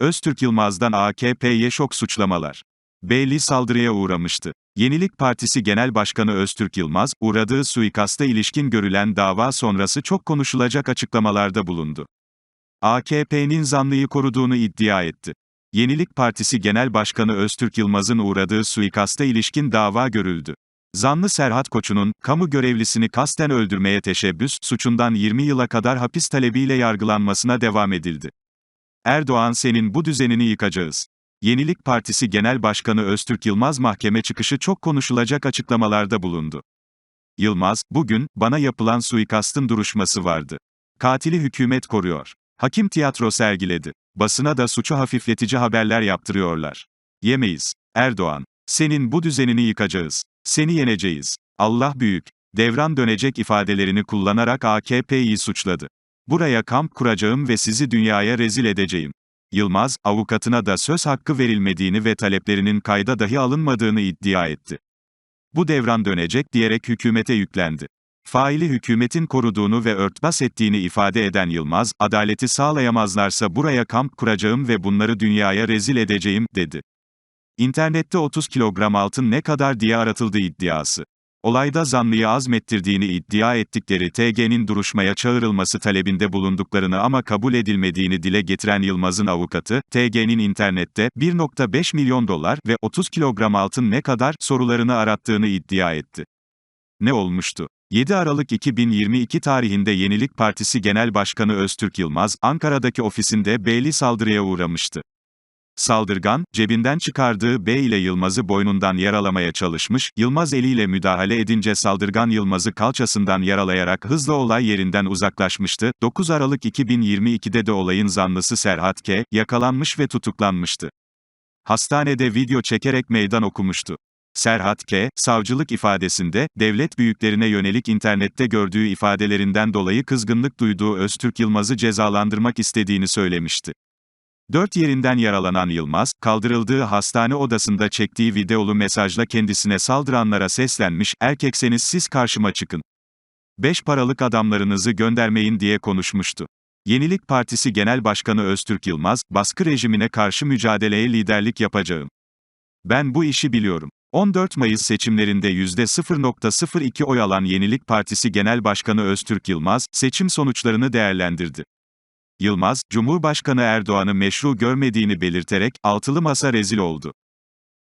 Öztürk Yılmaz'dan AKP'ye şok suçlamalar. Beyli saldırıya uğramıştı. Yenilik Partisi Genel Başkanı Öztürk Yılmaz, uğradığı suikasta ilişkin görülen dava sonrası çok konuşulacak açıklamalarda bulundu. AKP'nin zanlıyı koruduğunu iddia etti. Yenilik Partisi Genel Başkanı Öztürk Yılmaz'ın uğradığı suikasta ilişkin dava görüldü. Zanlı Serhat Koçu'nun, kamu görevlisini kasten öldürmeye teşebbüs, suçundan 20 yıla kadar hapis talebiyle yargılanmasına devam edildi. Erdoğan senin bu düzenini yıkacağız. Yenilik Partisi Genel Başkanı Öztürk Yılmaz mahkeme çıkışı çok konuşulacak açıklamalarda bulundu. Yılmaz, bugün, bana yapılan suikastın duruşması vardı. Katili hükümet koruyor. Hakim tiyatro sergiledi. Basına da suçu hafifletici haberler yaptırıyorlar. Yemeyiz. Erdoğan, senin bu düzenini yıkacağız. Seni yeneceğiz. Allah büyük. Devran dönecek ifadelerini kullanarak AKP'yi suçladı. Buraya kamp kuracağım ve sizi dünyaya rezil edeceğim. Yılmaz, avukatına da söz hakkı verilmediğini ve taleplerinin kayda dahi alınmadığını iddia etti. Bu devran dönecek diyerek hükümete yüklendi. Faili hükümetin koruduğunu ve örtbas ettiğini ifade eden Yılmaz, adaleti sağlayamazlarsa buraya kamp kuracağım ve bunları dünyaya rezil edeceğim, dedi. İnternette 30 kilogram altın ne kadar diye aratıldı iddiası. Olayda zanlıyı azmettirdiğini iddia ettikleri TG'nin duruşmaya çağrılması talebinde bulunduklarını ama kabul edilmediğini dile getiren Yılmaz'ın avukatı, TG'nin internette 1.5 milyon dolar ve 30 kilogram altın ne kadar sorularını arattığını iddia etti. Ne olmuştu? 7 Aralık 2022 tarihinde Yenilik Partisi Genel Başkanı Öztürk Yılmaz, Ankara'daki ofisinde Beyli saldırıya uğramıştı. Saldırgan, cebinden çıkardığı B ile Yılmaz'ı boynundan yaralamaya çalışmış, Yılmaz eliyle müdahale edince saldırgan Yılmaz'ı kalçasından yaralayarak hızla olay yerinden uzaklaşmıştı. 9 Aralık 2022'de de olayın zanlısı Serhat K. yakalanmış ve tutuklanmıştı. Hastanede video çekerek meydan okumuştu. Serhat K., savcılık ifadesinde, devlet büyüklerine yönelik internette gördüğü ifadelerinden dolayı kızgınlık duyduğu Öztürk Yılmaz'ı cezalandırmak istediğini söylemişti. Dört yerinden yaralanan Yılmaz, kaldırıldığı hastane odasında çektiği videolu mesajla kendisine saldıranlara seslenmiş, erkekseniz siz karşıma çıkın. Beş paralık adamlarınızı göndermeyin diye konuşmuştu. Yenilik Partisi Genel Başkanı Öztürk Yılmaz, baskı rejimine karşı mücadeleye liderlik yapacağım. Ben bu işi biliyorum. 14 Mayıs seçimlerinde %0.02 oy alan Yenilik Partisi Genel Başkanı Öztürk Yılmaz, seçim sonuçlarını değerlendirdi. Yılmaz, Cumhurbaşkanı Erdoğan'ı meşru görmediğini belirterek, altılı masa rezil oldu.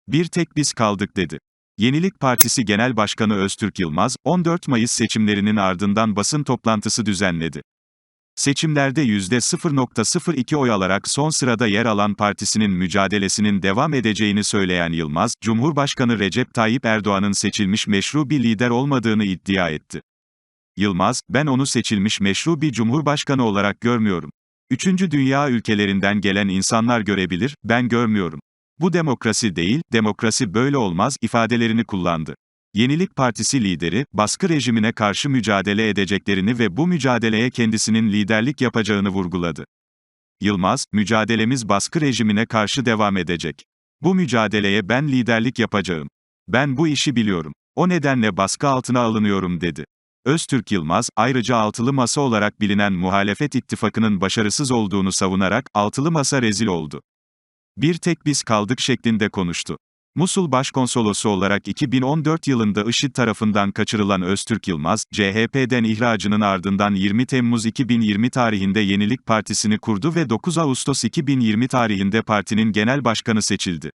Bir tek biz kaldık dedi. Yenilik Partisi Genel Başkanı Öztürk Yılmaz, 14 Mayıs seçimlerinin ardından basın toplantısı düzenledi. Seçimlerde %0.02 oy alarak son sırada yer alan partisinin mücadelesinin devam edeceğini söyleyen Yılmaz, Cumhurbaşkanı Recep Tayyip Erdoğan'ın seçilmiş meşru bir lider olmadığını iddia etti. Yılmaz, ben onu seçilmiş meşru bir cumhurbaşkanı olarak görmüyorum. Üçüncü dünya ülkelerinden gelen insanlar görebilir, ben görmüyorum. Bu demokrasi değil, demokrasi böyle olmaz ifadelerini kullandı. Yenilik Partisi lideri, baskı rejimine karşı mücadele edeceklerini ve bu mücadeleye kendisinin liderlik yapacağını vurguladı. Yılmaz, mücadelemiz baskı rejimine karşı devam edecek. Bu mücadeleye ben liderlik yapacağım. Ben bu işi biliyorum. O nedenle baskı altına alınıyorum dedi. Öztürk Yılmaz, ayrıca altılı masa olarak bilinen muhalefet ittifakının başarısız olduğunu savunarak, altılı masa rezil oldu. Bir tek biz kaldık şeklinde konuştu. Musul Başkonsolosu olarak 2014 yılında IŞİD tarafından kaçırılan Öztürk Yılmaz, CHP'den ihracının ardından 20 Temmuz 2020 tarihinde Yenilik Partisi'ni kurdu ve 9 Ağustos 2020 tarihinde partinin genel başkanı seçildi.